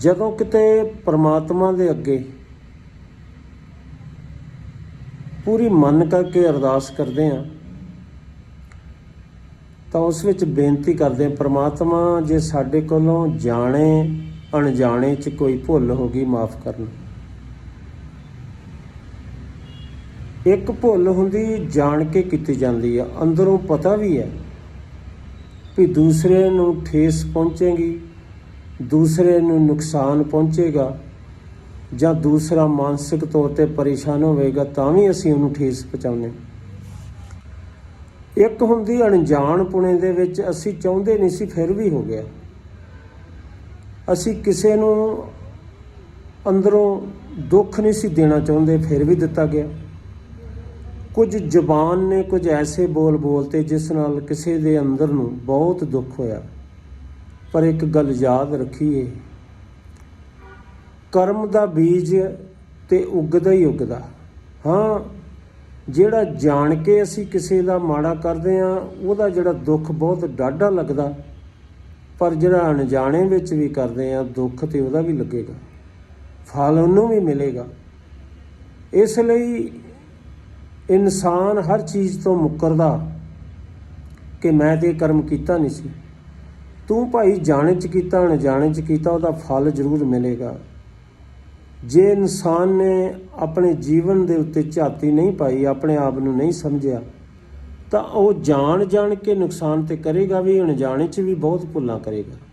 ਜਦੋਂ ਕਿਤੇ ਪ੍ਰਮਾਤਮਾ ਦੇ ਅੱਗੇ ਪੂਰੀ ਮਨ ਕਰਕੇ ਅਰਦਾਸ ਕਰਦੇ ਆ ਤਾਂ ਉਸ ਵਿੱਚ ਬੇਨਤੀ ਕਰਦੇ ਆ ਪ੍ਰਮਾਤਮਾ ਜੇ ਸਾਡੇ ਕੋਲੋਂ ਜਾਣੇ, ਅਣਜਾਣੇ ਚ ਕੋਈ ਭੁੱਲ ਹੋ ਗਈ, ਮਾਫ ਕਰਨਾ ਇੱਕ ਭੁੱਲ ਹੁੰਦੀ ਜਾਣ ਕੇ ਕੀਤੀ ਜਾਂਦੀ ਆ, ਅੰਦਰੋਂ ਪਤਾ ਵੀ ਹੈ ਵੀ ਦੂਸਰੇ ਨੂੰ ਠੇਸ ਪਹੁੰਚੇਗੀ ਦੂਸਰੇ ਨੂੰ ਨੁਕਸਾਨ ਪਹੁੰਚੇਗਾ ਜਾਂ ਦੂਸਰਾ ਮਾਨਸਿਕ ਤੌਰ ਤੇ ਪਰੇਸ਼ਾਨ ਹੋਵੇਗਾ, ਤਾਂ ਵੀ ਅਸੀਂ ਉਹਨੂੰ ਠੇਸ ਪਹੁੰਚਾਉਂਦੇ ਇੱਕ ਹੁੰਦੀ ਅਣਜਾਣ ਪੁਣੇ ਦੇ ਵਿੱਚ ਅਸੀਂ ਚਾਹੁੰਦੇ ਨਹੀਂ ਸੀ, ਫਿਰ ਵੀ ਹੋ ਗਿਆ। ਅਸੀਂ ਕਿਸੇ ਨੂੰ ਅੰਦਰੋਂ ਦੁੱਖ ਨਹੀਂ ਸੀ ਦੇਣਾ ਚਾਹੁੰਦੇ, ਫਿਰ ਵੀ ਦਿੱਤਾ ਗਿਆ। ਕੁਝ ਜ਼ਬਾਨ ਨੇ ਕੁਝ ਐਸੇ ਬੋਲ ਬੋਲਤੇ ਜਿਸ ਨਾਲ ਕਿਸੇ ਦੇ ਅੰਦਰ ਨੂੰ ਬਹੁਤ ਦੁੱਖ ਹੋਇਆ। ਪਰ ਇੱਕ ਗੱਲ ਯਾਦ ਰੱਖੀਏ, ਕਰਮ ਦਾ ਬੀਜ ਤੇ ਉੱਗਦਾ ਹੀ ਉੱਗਦਾ। ਹਾਂ, ਜਿਹੜਾ ਜਾਣ ਕੇ ਅਸੀਂ ਕਿਸੇ ਦਾ ਮਾੜਾ ਕਰਦੇ ਆ ਉਹਦਾ ਜਿਹੜਾ ਦੁੱਖ ਬਹੁਤ ਡਾਢਾ ਲੱਗਦਾ, ਪਰ ਜਿਹੜਾ ਅਣਜਾਣੇ ਵਿੱਚ ਵੀ ਕਰਦੇ ਆ ਦੁੱਖ ਤੇ ਉਹਦਾ ਵੀ ਲੱਗੇਗਾ, ਫਲ ਉਹਨੂੰ ਵੀ ਮਿਲੇਗਾ। ਇਸ ਲਈ ਇਨਸਾਨ ਹਰ ਚੀਜ਼ ਤੋਂ ਮੁੱਕਰਦਾ ਕਿ ਮੈਂ ਤੇ ਇਹ ਕਰਮ ਕੀਤਾ ਨਹੀਂ ਸੀ। ਤੂੰ ਭਾਈ ਜਾਣੇ ਚ ਕੀਤਾ, ਅਣਜਾਣੇ ਚ ਕੀਤਾ, ਉਹਦਾ ਫਲ ਜ਼ਰੂਰ ਮਿਲੇਗਾ। ਜੇ ਇਨਸਾਨ ਨੇ ਆਪਣੇ ਜੀਵਨ ਦੇ ਉੱਤੇ ਝਾਤੀ ਨਹੀਂ ਪਾਈ, ਆਪਣੇ ਆਪ ਨੂੰ ਨਹੀਂ ਸਮਝਿਆ, ਤਾਂ ਉਹ ਜਾਣ ਜਾਣ ਕੇ ਨੁਕਸਾਨ ਤੇ ਕਰੇਗਾ ਵੀ, ਅਣਜਾਣੇ ਚ ਵੀ ਬਹੁਤ ਭੁੱਲਾਂ ਕਰੇਗਾ।